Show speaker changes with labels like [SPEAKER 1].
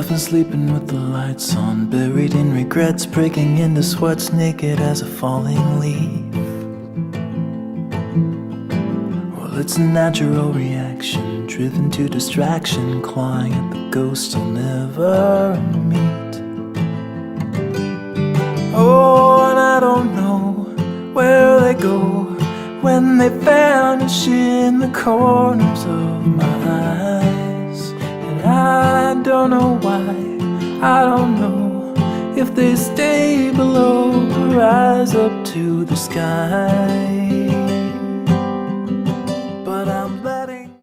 [SPEAKER 1] I've been sleeping with the lights on, buried in regrets, breaking into sweats, naked as a falling leaf. Well, it's a natural reaction, driven to distraction, clawing at the ghost I'll never meet. Oh, and I don't know where they go when they vanish in the corners of my eyes. And I don't know why, I don't know if they stay below or rise up to the sky.